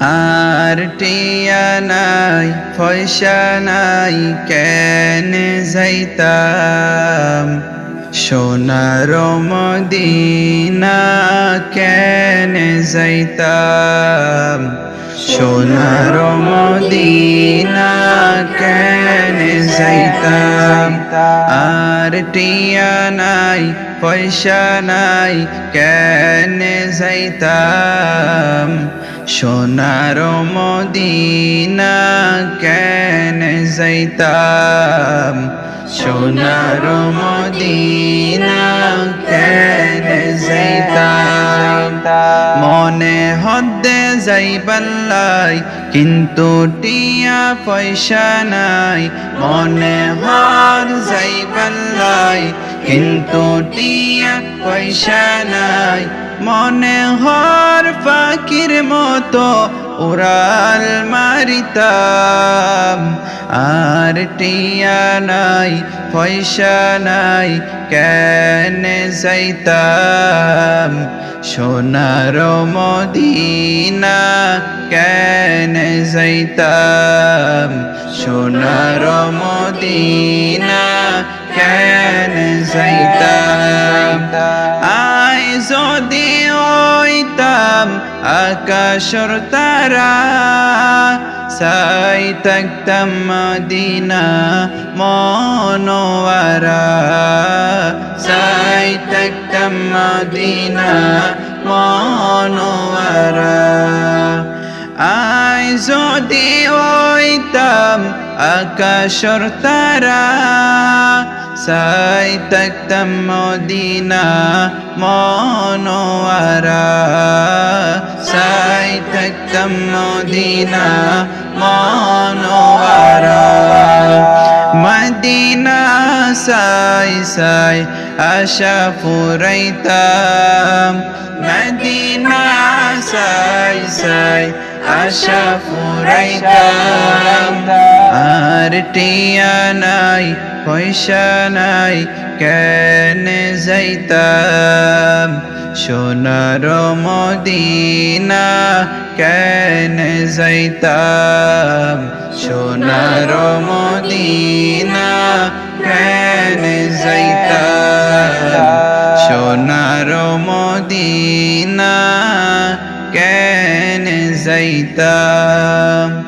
আর টিয়া নাই, পয়সা নাই, কেন যাইতাম? সোনার মদিনা কেন যাইতাম? সোনার মদিনা কেন যাইতাম? আর টিয়া নাই, পয়সা নাই, কেন যাইতাম? সোনার মদিনা কেন যাইতাম? সোনার মদিনা কেন যাইতাম? মনে হদ্দে যাইবাল্লাই কিন্তু টিয়া পয়সা নাই। মনে হর যাইবাল্লাই কিন্তু টিয়া পয়সা নাই, মনে হর পাখির মতো উড়াল মারিতাম। আর টিয়া নাই, পয়সা নাই, কেন যাইতাম? সোনার মদিনা কেন যাইতাম? সোনার মদিনা কেন যাইতাম? আয় যদি ওইতাম আকাশর তারা, সাই থাকতাম মদিনা মনোয়ারা, সাই থাকতাম মদিনা মনোয়ারা। আয় যদি আকাশর তারা সাই থাকতাম মদিনা মনোয়ারা। সাই থাকতাম মদিনা মনোয়ারা। মদিনা সাই সাই আশা ফুরাইতাম। মদিনা সাই সাই আশা ফুরাইতাম। আর টিয়া নাই, পয়সা নাই, কেন যাইতাম? সোনার মদিনা কেন যাইতাম? সোনার মদিনা কেন যাইতাম সোনার মদিনা কেন যাইতাম